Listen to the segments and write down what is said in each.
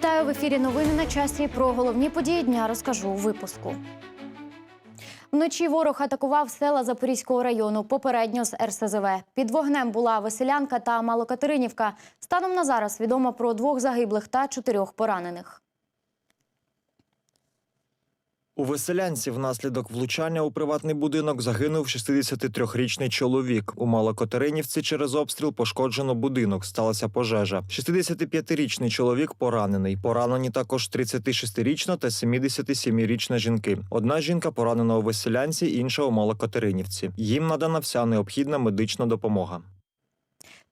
Вітаю в ефірі. Новини на часі. Про головні події дня розкажу у випуску. Вночі ворог атакував села Запорізького району попередньо з РСЗВ. Під вогнем була Веселянка та Малокатеринівка. Станом на зараз відомо про двох загиблих та чотирьох поранених. У Веселянці внаслідок влучання у приватний будинок загинув 63-річний чоловік. У Малокатеринівці через обстріл пошкоджено будинок. Сталася пожежа. 65-річний чоловік поранений. Поранені також 36-річна та 77-річна жінки. Одна жінка поранена у Веселянці, інша у Малокатеринівці. Їм надана вся необхідна медична допомога.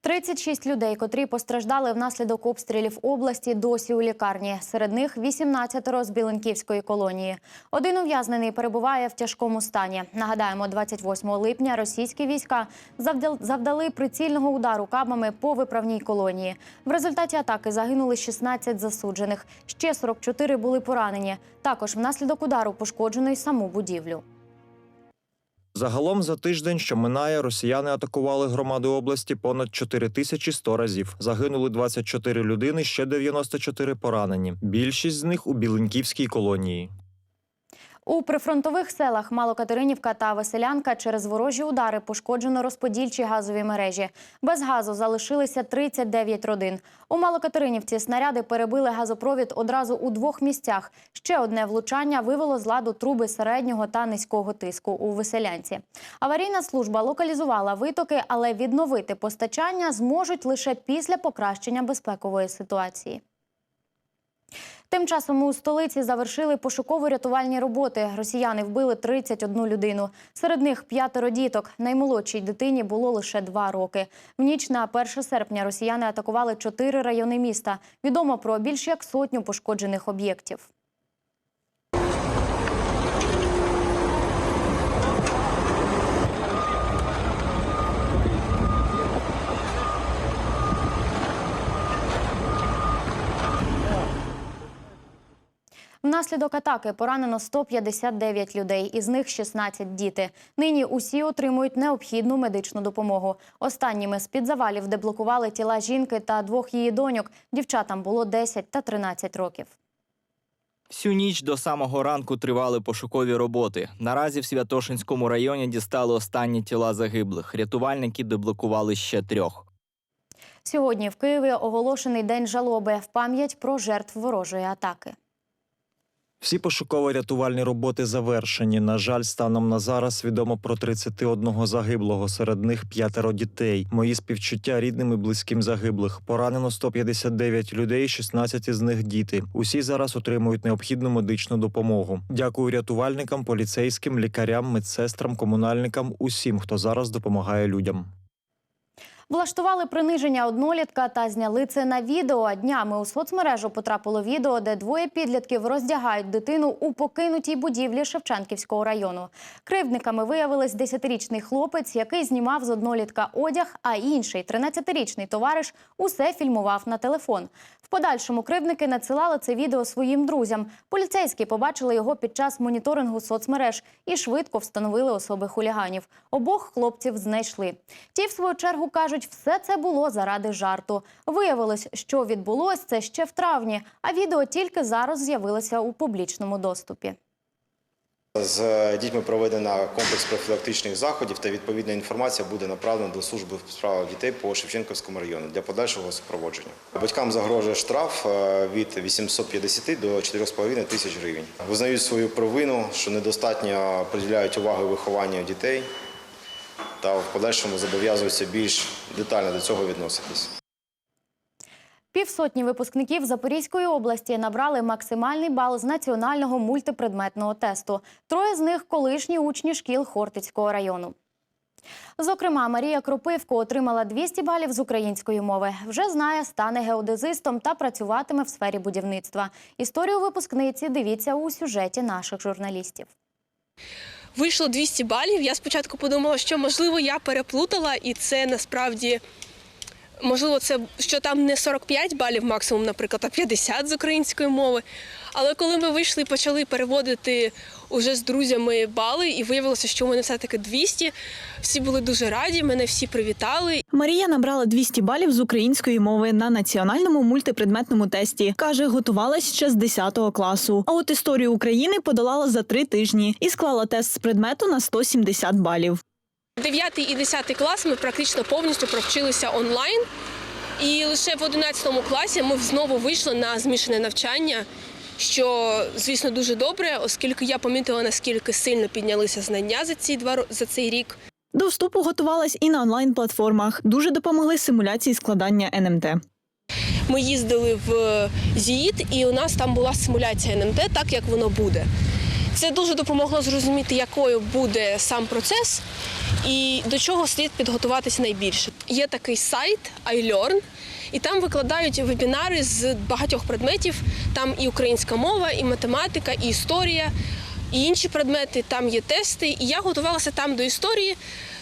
36 людей, котрі постраждали внаслідок обстрілів області, досі у лікарні. Серед них 18 з Біленківської колонії. Один ув'язнений перебуває в тяжкому стані. Нагадаємо, 28 липня російські війська завдали прицільного удару кабами по виправній колонії. В результаті атаки загинули 16 засуджених. Ще 44 були поранені. Також внаслідок удару пошкоджено й саму будівлю. Загалом за тиждень, що минає, росіяни атакували громади області понад 4100 разів. Загинули 24 людини, ще 94 поранені. Більшість з них у Біленьківській колонії. У прифронтових селах Малокатеринівка та Веселянка через ворожі удари пошкоджено розподільчі газові мережі. Без газу залишилися 39 родин. У Малокатеринівці снаряди перебили газопровід одразу у двох місцях. Ще одне влучання вивело з ладу труби середнього та низького тиску у Веселянці. Аварійна служба локалізувала витоки, але відновити постачання зможуть лише після покращення безпекової ситуації. Тим часом у столиці завершили пошуково-рятувальні роботи. Росіяни вбили 31 людину. Серед них п'ятеро діток. Наймолодшій дитині було лише два роки. В ніч на 1 серпня росіяни атакували чотири райони міста. Відомо про більш як сотню пошкоджених об'єктів. Внаслідок атаки поранено 159 людей, із них 16 діти. Нині усі отримують необхідну медичну допомогу. Останніми з-під завалів деблокували тіла жінки та двох її доньок. Дівчатам було 10 та 13 років. Всю ніч до самого ранку тривали пошукові роботи. Наразі в Святошинському районі дістали останні тіла загиблих. Рятувальники деблокували ще трьох. Сьогодні в Києві оголошений день жалоби в пам'ять про жертв ворожої атаки. Всі пошуково-рятувальні роботи завершені. На жаль, станом на зараз відомо про 31 загиблого. Серед них п'ятеро дітей. Мої співчуття рідним і близьким загиблих. Поранено 159 людей, 16 із них діти. Усі зараз отримують необхідну медичну допомогу. Дякую рятувальникам, поліцейським, лікарям, медсестрам, комунальникам, усім, хто зараз допомагає людям. Влаштували приниження однолітка та зняли це на відео. Днями у соцмережу потрапило відео, де двоє підлітків роздягають дитину у покинутій будівлі Шевченківського району. Кривдниками виявились 10-річний хлопець, який знімав з однолітка одяг, а інший 13-річний товариш усе фільмував на телефон. В подальшому кривдники надсилали це відео своїм друзям. Поліцейські побачили його під час моніторингу соцмереж і швидко встановили особи хуліганів. Обох хлопців знайшли. Ті, в свою чергу, кажуть, все це було заради жарту. Виявилось, що відбулось це ще в травні, а відео тільки зараз з'явилося у публічному доступі. З дітьми проведено комплекс профілактичних заходів та відповідна інформація буде направлена до служби в справах дітей по Шевченківському району для подальшого супроводження. Батькам загрожує штраф е, від 850 до 4,5 тисяч гривень. Визнають свою провину, що недостатньо приділяють увагу вихованню дітей та в подальшому зобов'язуються більш детально до цього відноситись. Півсотні випускників Запорізької області набрали максимальний бал з національного мультипредметного тесту. Троє з них колишні учні шкіл Хортицького району. Зокрема, Марія Кропивко отримала 200 балів з української мови. Вже знає, стане геодезистом та працюватиме в сфері будівництва. Історію випускниці дивіться у сюжеті наших журналістів. Вийшло 200 балів. Я спочатку подумала, що можливо я переплутала, і це насправді Можливо, це що там не 45 балів максимум, наприклад, а 50 з української мови. Але коли ми вийшли і почали переводити уже з друзями бали, і виявилося, що у мене все-таки 200, всі були дуже раді, мене всі привітали. Марія набрала 200 балів з української мови на національному мультипредметному тесті. Каже, готувалась ще з 10 класу. А от історію України подолала за три тижні і склала тест з предмету на 170 балів. 9 і 10 клас ми практично повністю провчилися онлайн. І лише в 11 класі ми знову вийшли на змішане навчання, що, звісно, дуже добре, оскільки я помітила, наскільки сильно піднялися знання за ці два за цей рік. До вступу готувалась і на онлайн-платформах. Дуже допомогли симуляції складання НМТ. Ми їздили в ЗІІТ, і у нас там була симуляція НМТ, так як воно буде. Це дуже допомогло зрозуміти, якою буде сам процес і до чого слід підготуватися найбільше. Є такий сайт iLearn, і там викладають вебінари з багатьох предметів. Там і українська мова, і математика, і історія, і інші предмети. Там є тести. І я готувалася там до історії.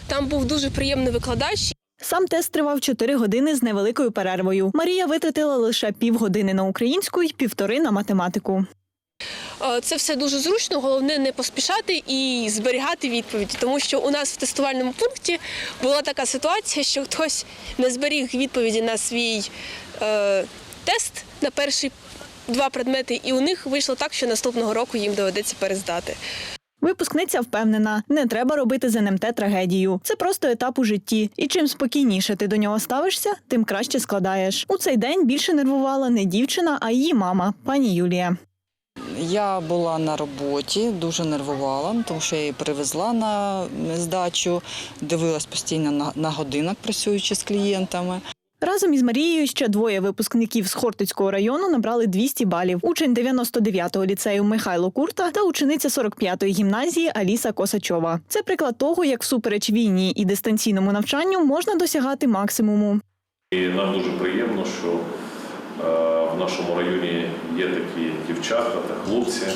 Там був дуже приємний викладач. Сам тест тривав 4 години з невеликою перервою. Марія витратила лише півгодини на українську і півтори на математику. Е, Це все дуже зручно, головне не поспішати і зберігати відповіді, тому що у нас в тестувальному пункті була така ситуація, що хтось не зберіг відповіді на свій е, тест на перші два предмети, і у них вийшло так, що наступного року їм доведеться перездати. Випускниця впевнена, не треба робити з НМТ трагедію. Це просто етап у житті. І чим спокійніше ти до нього ставишся, тим краще складаєш. У цей день більше нервувала не дівчина, а її мама, пані Юлія. Я була на роботі, дуже нервувала, тому що я її привезла на здачу, дивилась постійно на, на годинок, працюючи з клієнтами. Разом із Марією ще двоє випускників з Хортицького району набрали 200 балів. Учень 99-го ліцею Михайло Курта та учениця 45-ї гімназії Аліса Косачова. Це приклад того, як всупереч війні і дистанційному навчанню можна досягати максимуму. І нам дуже приємно, що нашому районі є такі дівчата та хлопці,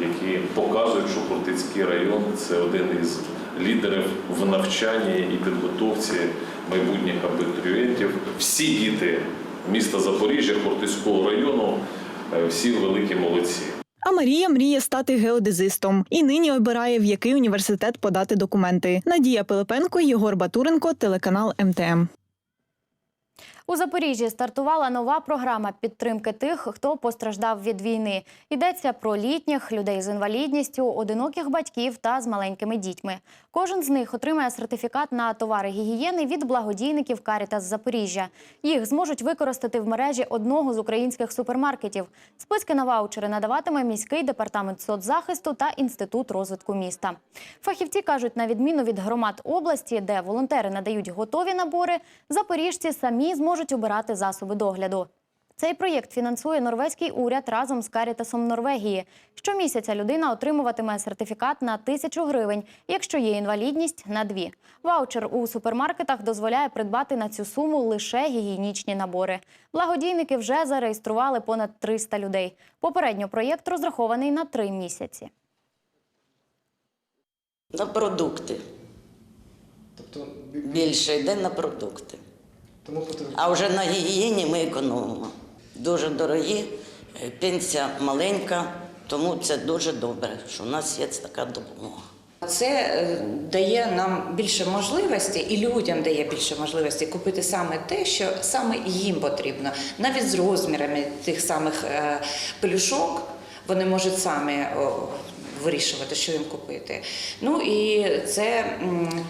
які показують, що Хортицький район це один із лідерів в навчанні і підготовці майбутніх абітурієнтів. Всі діти міста Запоріжжя, Хортицького району, е, всі великі молодці. А Марія мріє стати геодезистом і нині обирає, в який університет подати документи. Надія Пилипенко, Єгор Батуренко, телеканал МТМ. У Запоріжжі стартувала нова програма підтримки тих, хто постраждав від війни. Йдеться про літніх, людей з інвалідністю, одиноких батьків та з маленькими дітьми. Кожен з них отримає сертифікат на товари гігієни від благодійників Карітас Запоріжжя. Їх зможуть використати в мережі одного з українських супермаркетів. Списки на ваучери надаватиме міський департамент соцзахисту та інститут розвитку міста. Фахівці кажуть, на відміну від громад області, де волонтери надають готові набори, запоріжці самі зможуть обирати засоби догляду. Цей проєкт фінансує норвезький уряд разом з Карітасом Норвегії. Щомісяця людина отримуватиме сертифікат на тисячу гривень, якщо є інвалідність на дві. Ваучер у супермаркетах дозволяє придбати на цю суму лише гігієнічні набори. Благодійники вже зареєстрували понад 300 людей. Попередньо проєкт розрахований на три місяці. На продукти. Тобто Більше йде на продукти. Тому потрібно. А вже на гігієні ми економимо. Дуже дорогі, е, пенсія маленька, тому це дуже добре, що у нас є така допомога. Це е, дає нам більше можливості, і людям дає більше можливості купити саме те, що саме їм потрібно, навіть з розмірами тих самих е, пелюшок. Вони можуть самі о, вирішувати, що їм купити. Ну і це м,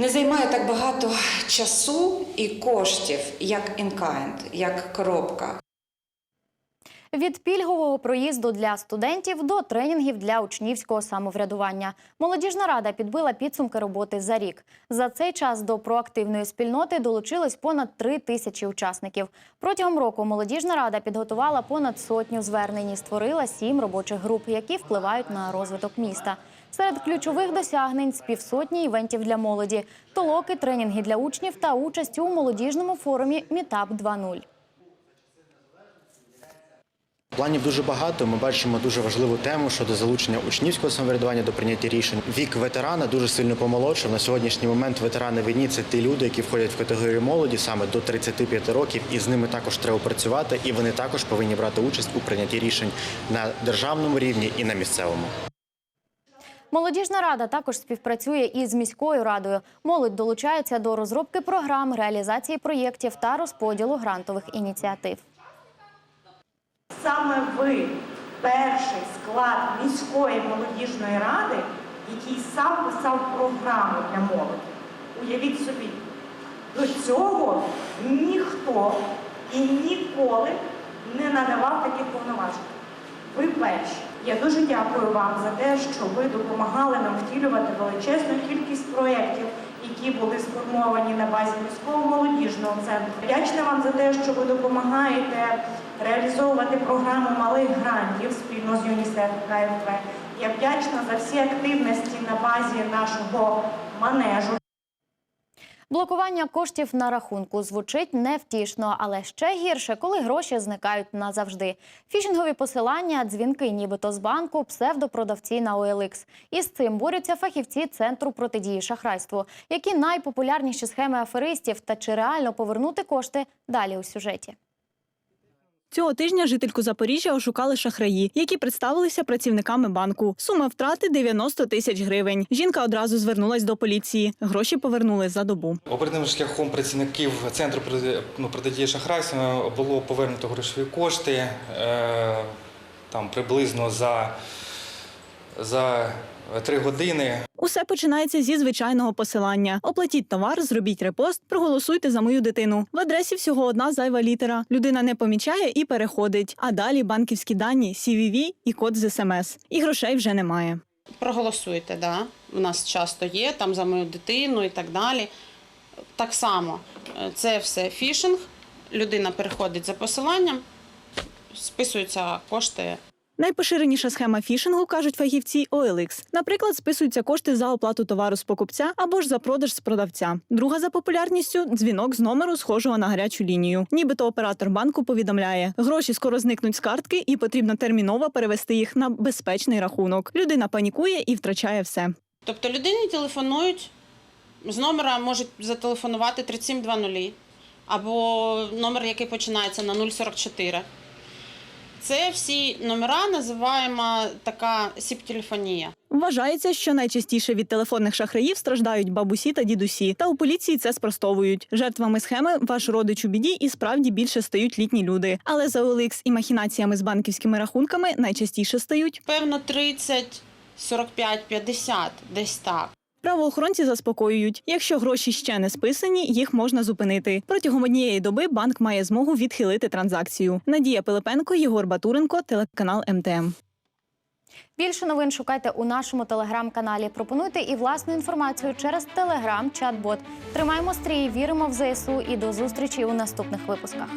не займає так багато часу і коштів, як in-kind, як коробка. Від пільгового проїзду для студентів до тренінгів для учнівського самоврядування. Молодіжна рада підбила підсумки роботи за рік. За цей час до проактивної спільноти долучилось понад три тисячі учасників. Протягом року молодіжна рада підготувала понад сотню звернень і створила сім робочих груп, які впливають на розвиток міста. Серед ключових досягнень з півсотні івентів для молоді, толоки, тренінги для учнів та участь у молодіжному форумі Мітап 2.0. Планів дуже багато. Ми бачимо дуже важливу тему щодо залучення учнівського самоврядування до прийняття рішень. Вік ветерана дуже сильно помолодшав. На сьогоднішній момент ветерани війні це ті люди, які входять в категорію молоді саме до 35 років, і з ними також треба працювати, і вони також повинні брати участь у прийнятті рішень на державному рівні і на місцевому. Молодіжна рада також співпрацює із міською радою. Молодь долучається до розробки програм, реалізації проєктів та розподілу грантових ініціатив. Саме ви перший склад міської молодіжної ради, який сам писав програму для молоді. Уявіть собі, до цього ніхто і ніколи не надавав таких повноважень. Ви перші. Я дуже дякую вам за те, що ви допомагали нам втілювати величезну кількість проєктів, які були сформовані на базі міського молодіжного центру. Вдячна вам за те, що ви допомагаєте реалізовувати програму малих грантів спільно з ЮНІСЕФ КФВ. Я вдячна за всі активності на базі нашого манежу. Блокування коштів на рахунку звучить невтішно, але ще гірше, коли гроші зникають назавжди. Фішингові посилання, дзвінки, нібито з банку, псевдопродавці на OLX. І з цим борються фахівці центру протидії шахрайству. Які найпопулярніші схеми аферистів та чи реально повернути кошти далі у сюжеті. Цього тижня жительку Запоріжжя ошукали шахраї, які представилися працівниками банку. Сума втрати 90 тисяч гривень. Жінка одразу звернулась до поліції. Гроші повернули за добу. Оперативним шляхом працівників центру проти- ну, протидії шахрайству було повернуто грошові кошти е, там приблизно за, за три години. Усе починається зі звичайного посилання. Оплатіть товар, зробіть репост, проголосуйте за мою дитину. В адресі всього одна зайва літера. Людина не помічає і переходить. А далі банківські дані, CVV і код з СМС. І грошей вже немає. проголосуйте, да. У нас часто є там за мою дитину і так далі. Так само, е, це все фішинг. Людина переходить за посиланням, списуються кошти Найпоширеніша схема фішингу, кажуть фахівці OLX. Наприклад, списуються кошти за оплату товару з покупця або ж за продаж з продавця. Друга за популярністю дзвінок з номеру, схожого на гарячу лінію. Нібито оператор банку повідомляє, гроші скоро зникнуть з картки, і потрібно терміново перевести їх на безпечний рахунок. Людина панікує і втрачає все. Тобто людині телефонують, з номера можуть зателефонувати 3720 або номер, який починається на 044. Це всі номера називаємо така сіп-телефонія. Вважається, що найчастіше від телефонних шахраїв страждають бабусі та дідусі. Та у поліції це спростовують. Жертвами схеми ваш родич у біді і справді більше стають літні люди. Але за OLX і махінаціями з банківськими рахунками найчастіше стають. Певно, 30, 45, 50, десь так. Правоохоронці заспокоюють, якщо гроші ще не списані, їх можна зупинити. Протягом однієї доби банк має змогу відхилити транзакцію. Надія Пилипенко, Єгор Батуренко, телеканал МТМ. Більше новин шукайте у нашому телеграм-каналі. Пропонуйте і власну інформацію через телеграм, чат-бот. Тримаємо стрій, віримо в ЗСУ і до зустрічі у наступних випусках.